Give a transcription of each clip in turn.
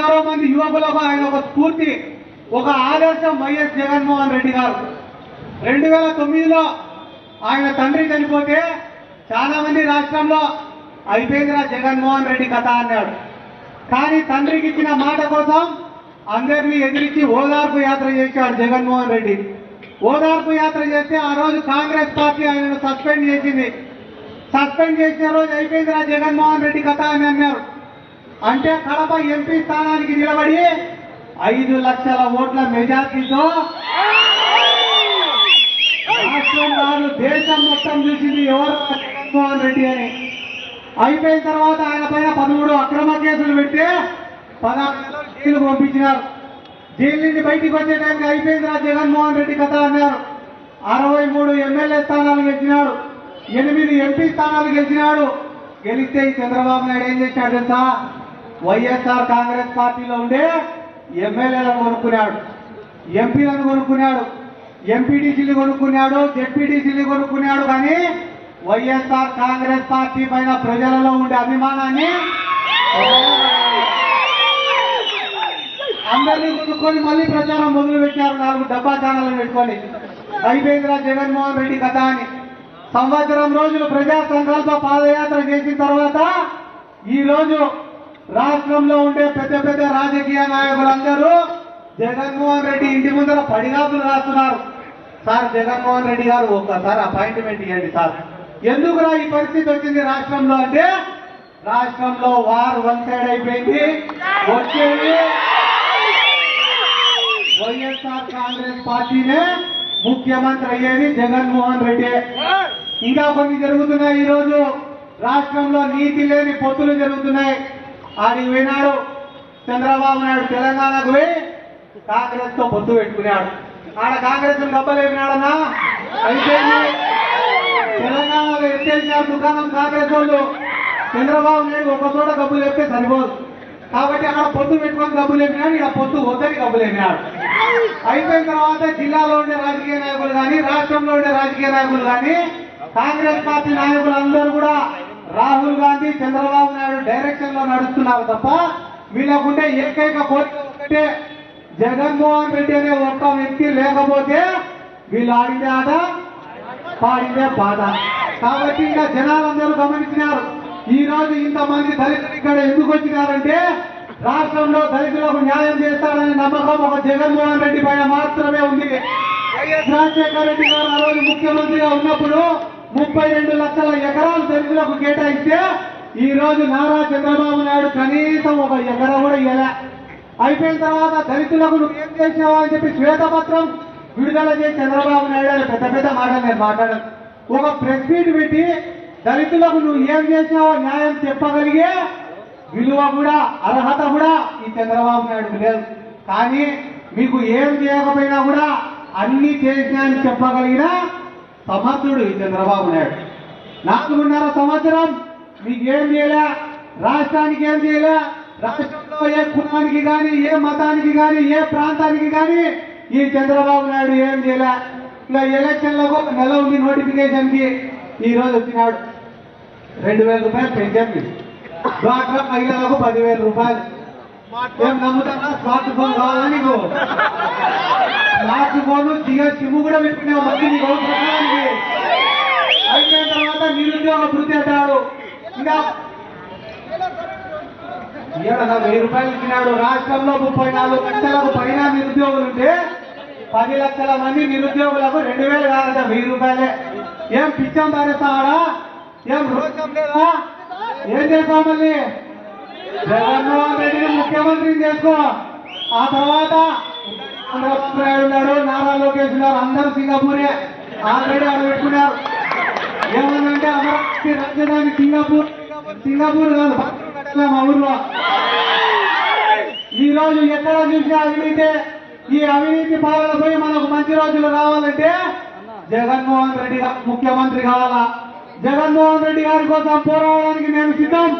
ఎంతో మంది యువకులకు ఆయన ఒక స్ఫూర్తి ఒక ఆదర్శం వైఎస్ జగన్మోహన్ రెడ్డి గారు. రెండు వేల తొమ్మిదిలో ఆయన తండ్రి చనిపోతే చాలా మంది రాష్ట్రంలో అయిపోయిందిరా జగన్మోహన్ రెడ్డి కథ అన్నాడు. కానీ తండ్రికి ఇచ్చిన మాట కోసం అందరినీ ఎదిరించి ఓదార్పు యాత్ర చేశాడు జగన్మోహన్ రెడ్డి. ఓదార్పు యాత్ర చేస్తే ఆ రోజు కాంగ్రెస్ పార్టీ ఆయనను సస్పెండ్ చేసింది. సస్పెండ్ చేసిన రోజు అయిపోయిందిరా జగన్మోహన్ రెడ్డి కథ అని అన్నారు. అంటే కడప ఎంపీ స్థానానికి నిలబడి ఐదు లక్షల ఓట్ల మెజార్టీతో రాష్ట్రం దేశం మొత్తం చూసింది ఎవరు? జగన్మోహన్ రెడ్డి అని. అయిపోయిన తర్వాత ఆయన పైన పదమూడు అక్రమ కేసులు పెడితే పదహారు నెలలు పంపించినారు. జైలు నుంచి బయటికి వచ్చే టైంకి అయిపోయిందిరా జగన్మోహన్ రెడ్డి కథ అన్నారు. అరవై మూడు ఎమ్మెల్యే స్థానాలు గెలిచినాడు. ఎనిమిది ఎంపీ స్థానాలు గెలిచినాడు. గెలిస్తే చంద్రబాబు నాయుడు ఏం చేశాడు తెలుసా? వైఎస్ఆర్ కాంగ్రెస్ పార్టీలో ఉండే ఎమ్మెల్యేలను కొనుక్కున్నాడు ఎంపీలను కొనుక్కున్నాడు ఎంపీటీసీలు కొనుక్కున్నాడు జెడ్పీటీసీలు కొనుక్కున్నాడు కానీ వైఎస్ఆర్ కాంగ్రెస్ పార్టీ పైన ప్రజలలో ఉండే అభిమానాన్ని అందరినీ కొనుక్కొని మళ్ళీ ప్రచారం మొదలు పెట్టారు నాలుగు డబ్బా ఛానళ్ళు పెట్టుకొని. అయిపోయిందిరా జగన్మోహన్ రెడ్డి కథ అని. సంవత్సరం రోజులు ప్రజా సంకల్ప పాదయాత్ర చేసిన తర్వాత ఈ రోజు రాష్ట్రంలో ఉండే పెద్ద పెద్ద రాజకీయ నాయకులందరూ జగన్మోహన్ రెడ్డి ఇంటి ముందర పడిగాపులు రాస్తున్నారు. సార్ జగన్మోహన్ రెడ్డి గారు ఒక్కసారి అపాయింట్మెంట్ ఇవ్వండి సార్. ఎందుకురా ఈ పరిస్థితి వచ్చింది రాష్ట్రంలో అంటే రాష్ట్రంలో వార్ వన్ సైడ్ అయిపోయింది. వచ్చేది వైఎస్ఆర్ కాంగ్రెస్ పార్టీనే ముఖ్యమంత్రి అయ్యేది జగన్మోహన్ రెడ్డి. ఇంకా కొన్ని జరుగుతున్నాయి ఈ రోజు రాష్ట్రంలో నీతి లేని పొత్తులు జరుగుతున్నాయి. ఆడికి పోయినాడు. చంద్రబాబు నాయుడు తెలంగాణకు పోయి కాంగ్రెస్తో పొత్తు పెట్టుకున్నాడు. ఆడ కాంగ్రెస్ గబ్బలేపినాడన్నా అయితే తెలంగాణలో ఎత్తేసిన దుకాణం కాంగ్రెస్ వాళ్ళు చంద్రబాబు నాయుడు ఒక చోట గబ్బులు చెప్తే సరిపోదు. కాబట్టి అక్కడ పొత్తు పెట్టుకొని గబ్బులు చెప్పినాడు ఇక్కడ పొత్తు వద్దని గబ్బులు చెప్పినాడు అయిపోయిన తర్వాత జిల్లాలో ఉండే రాజకీయ నాయకులు కానీ రాష్ట్రంలో ఉండే రాజకీయ నాయకులు కానీ కాంగ్రెస్ పార్టీ నాయకులు అందరూ కూడా రాహుల్ గాంధీ చంద్రబాబు నాయుడు డైరెక్షన్లో నడుస్తున్నారు తప్ప వీళ్ళకుండే ఏకైక కోరిక ఒకటే జగన్మోహన్ రెడ్డి అనే ఒక్క వ్యక్తి లేకపోతే వీళ్ళు ఆడిందే ఆట? పాడిందే బాధ. కాబట్టి ఇంకా జనాలందరూ గమనించినారు. ఈ రోజు ఇంతమంది దళితులు ఇక్కడ ఎందుకు వచ్చినారంటే రాష్ట్రంలో దళితులకు న్యాయం చేస్తారనే నమ్మకం ఒక జగన్మోహన్ రెడ్డి పైన మాత్రమే ఉంది. వైఎస్ రాజశేఖర రెడ్డి గారు ఆ రోజు ముఖ్యమంత్రిగా ఉన్నప్పుడు ముప్పై రెండు లక్షల ఎకరాలు తెలుగులకు కేటాయిస్తే ఈ రోజు నారా చంద్రబాబు నాయుడు కనీసం ఒక ఎకరం కూడా ఇవ్వలే అయిపోయిన తర్వాత దళితులకు నువ్వు ఏం చేసినావా అని చెప్పి శ్వేతపత్రం విడుదల చేసి చంద్రబాబు నాయుడు అని పెద్ద పెద్ద మాటలు నేను మాట్లాడాను. ఒక ప్రెస్ మీట్ పెట్టి దళితులకు నువ్వు ఏం చేసినావో న్యాయం చెప్పగలిగే విలువ కూడా అర్హత కూడా ఈ చంద్రబాబు నాయుడు లేదు. కానీ మీకు ఏం చేయకపోయినా కూడా అన్ని చేసినా అని చెప్పగలిగినా సమర్థుడు ఈ చంద్రబాబు నాయుడు. నాలుగున్నర సంవత్సరం మీకు ఏం చేయలే? రాష్ట్రానికి ఏం చేయలే? రాష్ట్రంలో ఏ కులానికి కానీ ఏ మతానికి కానీ ఏ ప్రాంతానికి కానీ ఈ చంద్రబాబు నాయుడు ఏం చేయలే? ఇంకా ఎలక్షన్లకు ఒక నెల ఉంది నోటిఫికేషన్కి ఈరోజు ఈ రోజు వచ్చినాడు. రెండు వేల రూపాయలు పెంచండి డ్వాక్రా మహిళలకు పదివేల రూపాయలు. ఏం నమ్ముతారా? స్మార్ట్ ఫోన్ కావాలా నీకు? నాకు ఫోన్ జియో సిమ్ కూడా పెట్టుకునే మంది నీకు అవసరమా అయిపోయిన తర్వాత నిరుద్యోగ వృద్ధి అంటాడు ఇంకా ఏడన్నా వెయ్యి రూపాయలు ఇచ్చినాడు. రాష్ట్రంలో ముప్పై నాలుగు లక్షలకు పైన నిరుద్యోగులు ఉంటే పది లక్షల మంది నిరుద్యోగులకు రెండు వేలు కాదంట వెయ్యి రూపాయలే. ఏం పిచ్చం పారేస్తావాడా ఏం రోషం లేదా? ఏం చేస్తాం మళ్ళీ? జగన్మోహన్ రెడ్డిని ముఖ్యమంత్రిని చేసుకో. ఆ తర్వాత చంద్రబాబు నాయుడు నారా లోకేష్ గారు అందరూ సింగపూరే. ఆల్రెడీ ఆడ పెట్టుకున్నారు. ఏమన్నంటే అమరావతి రాజధాని సింగపూర్. సింగపూర్ కాదు మా ఊర్లో. ఈ రోజు ఎక్కడ చూసినా అవినీతి. ఈ అవినీతి పాలన పోయి మనకు మంచి రోజులు రావాలంటే జగన్మోహన్ రెడ్డి ముఖ్యమంత్రి కావాలా? జగన్మోహన్ రెడ్డి గారి కోసం పోరాడడానికి నేను సిద్ధం.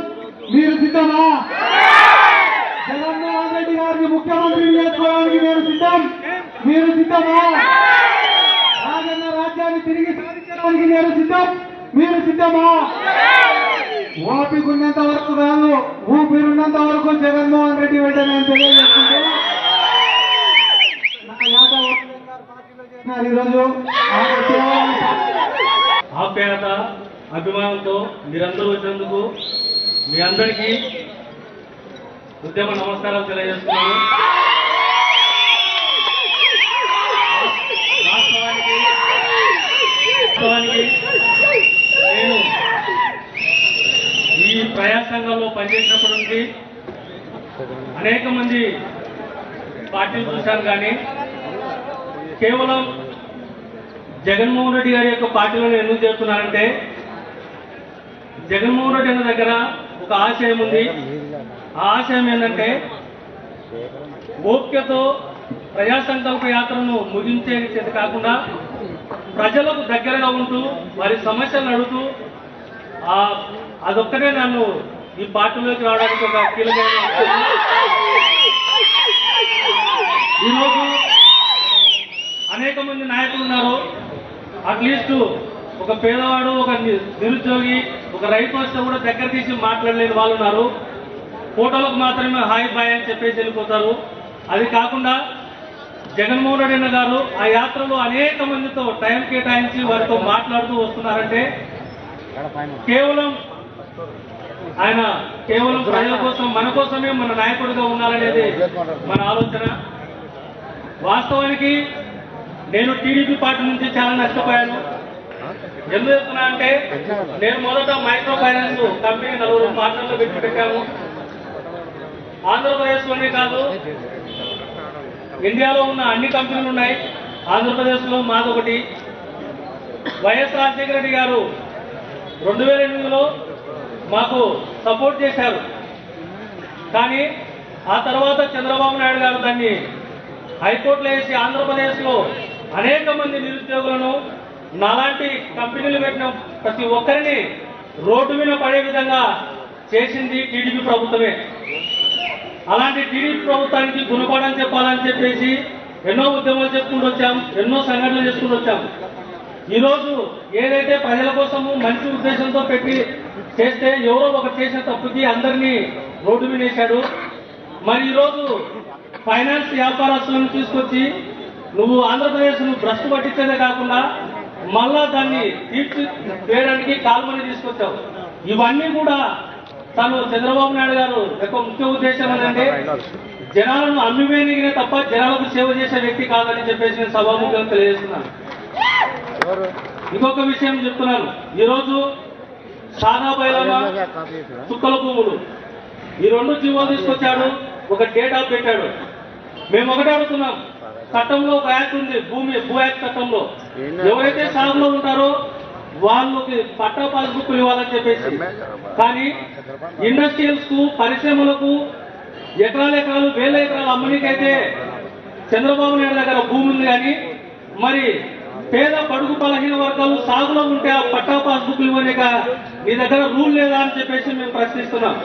మీరు సిద్ధమా? జగన్మోహన్ రెడ్డి గారిని ముఖ్యమంత్రి చేసుకోవడానికి నేను సిద్ధం. మీరు సిద్ధమా? రాజన్న రాజ్యాన్ని తిరిగి సాధించడానికి నేను సిద్ధం. మీరు సిద్ధమా? ఓపిక ఉన్నంత వరకు కాదు ఊపిరున్నంత వరకు జగన్మోహన్ రెడ్డి వెంట నేను తెలియజేస్తుంటే నా యాదవ్ ఈరోజు. ఆప్యాయత అభిమానంతో మీరందరూ వచ్చినందుకు మీ అందరికీ ఉద్యమ నమస్కారం తెలియజేస్తున్నాను వాస్తవానికి నేను ఈ ప్రయాస సంఘంలో పనిచేసినప్పటి నుండి అనేక మంది పార్టీలు చూశాను కానీ కేవలం జగన్మోహన్ రెడ్డి గారి యొక్క పార్టీలను ఎందుకు చేస్తున్నారంటే జగన్మోహన్ రెడ్డి దగ్గర ఒక ఆశయం ఉంది. ఆ ఆశయం ఏంటంటే ఓపికతో ప్రజా సంకల్ప యాత్రను ముగించేది కాకుండా ప్రజలకు దగ్గరగా ఉంటూ వారి సమస్యలను అడుగుతూ అదొక్కటే నన్ను ఈ పార్టీలోకి రావడానికి ఒక కీలకమైన ఈరోజు అనేక మంది నాయకులు ఉన్నారు. అట్లీస్ట్ ఒక పేదవాడు ఒక నిరుద్యోగి ఒక రైతు వస్తే కూడా దగ్గర తీసి మాట్లాడలేని వాళ్ళు ఉన్నారు. ఫోటోలకు మాత్రమే హాయ్ బాయ్ అని చెప్పేసి వెళ్ళిపోతారు. అది కాకుండా జగన్మోహన్ రెడ్డి అన్న గారు ఆ యాత్రలో అనేక మందితో టైం కేటాయించి వారితో మాట్లాడుతూ వస్తున్నారంటే కేవలం ఆయన కేవలం ప్రజల కోసం మన కోసమే మన నాయకుడిగా ఉండాలనేది మన ఆలోచన. వాస్తవానికి నేను టీడీపీ పార్టీ నుంచి చాలా నష్టపోయాను. ఎందుకు చెప్తున్నా అంటే నేను మొదట మైక్రో ఫైనాన్స్ కంపెనీ నలుగురు పార్ట్నర్లు పెట్టి పెట్టాము. ఆంధ్రప్రదేశ్లోనే కాదు ఇండియాలో ఉన్న అన్ని కంపెనీలు ఉన్నాయి. ఆంధ్రప్రదేశ్లో మాదొకటి. వైఎస్ రాజశేఖర రెడ్డి గారు రెండు వేల ఎనిమిదిలో మాకు సపోర్ట్ చేశారు. కానీ ఆ తర్వాత చంద్రబాబు నాయుడు గారు దాన్ని హైకోర్టులో వేసి ఆంధ్రప్రదేశ్లో అనేక మంది నిరుద్యోగులను నాలాంటి కంపెనీలు పెట్టిన ప్రతి ఒక్కరిని రోడ్డు మీద పడే విధంగా చేసింది టీడీపీ ప్రభుత్వమే. అలాంటి టీడీపీ ప్రభుత్వానికి గుణపాఠం చెప్పాలని చెప్పేసి ఎన్నో ఉద్యమాలు చెప్పుకుంటూ వచ్చాం ఎన్నో సంఘటనలు చేసుకుంటూ వచ్చాం. ఈరోజు ఏదైతే ప్రజల కోసము మంచి ఉద్దేశంతో పెట్టి చేస్తే ఎవరో ఒకటి చేసిన తప్పుకి అందరినీ రోడ్డు మీద వేశాడు. మరి ఈరోజు ఫైనాన్స్ వ్యాపారస్తులను తీసుకొచ్చి నువ్వు ఆంధ్రప్రదేశ్ను భ్రష్టు పట్టించేదే కాకుండా మళ్ళా దాన్ని తీర్చి వేయడానికి కాల్మని తీసుకొచ్చావు. ఇవన్నీ కూడా తను చంద్రబాబు నాయుడు గారు యొక్క ముఖ్య ఉద్దేశం ఏంటంటే జనాలను అమ్మివేనిగినే తప్ప జనాలకు సేవ చేసే వ్యక్తి కాదని చెప్పేసి నేను సభాముఖంగా తెలియజేస్తున్నాను. ఇంకొక విషయం చెప్తున్నాను. ఈరోజు సాదా బైలమా చుక్కల భూములు. ఈ రెండు జీవో తీసుకొచ్చాడు ఒక డేట్ ఆఫ్ పెట్టాడు. మేము ఒకటే అడుగుతున్నాం చట్టంలో ఒక యాక్ట్ ఉంది భూమి భూ యాక్ట్ చట్టంలో. ఎవరైతే సాగులో ఉంటారో వాళ్ళకి పట్టా పాస్బుక్ ఇవ్వాలని చెప్పేసి. కానీ ఇండస్ట్రియల్స్కు పరిశ్రమలకు ఎకరాల ఎకరాలు వేల ఎకరాలు అమ్మనికైతే చంద్రబాబు నాయుడు దగ్గర భూమి ఉంది కానీ మరి పేద పడుగు బలహీన వర్గాలు సాగులో ఉంటే ఆ పట్టా పాస్బుక్లు ఇవ్వలేక మీ దగ్గర రూల్ లేదా అని చెప్పేసి మేము ప్రశ్నిస్తున్నాం.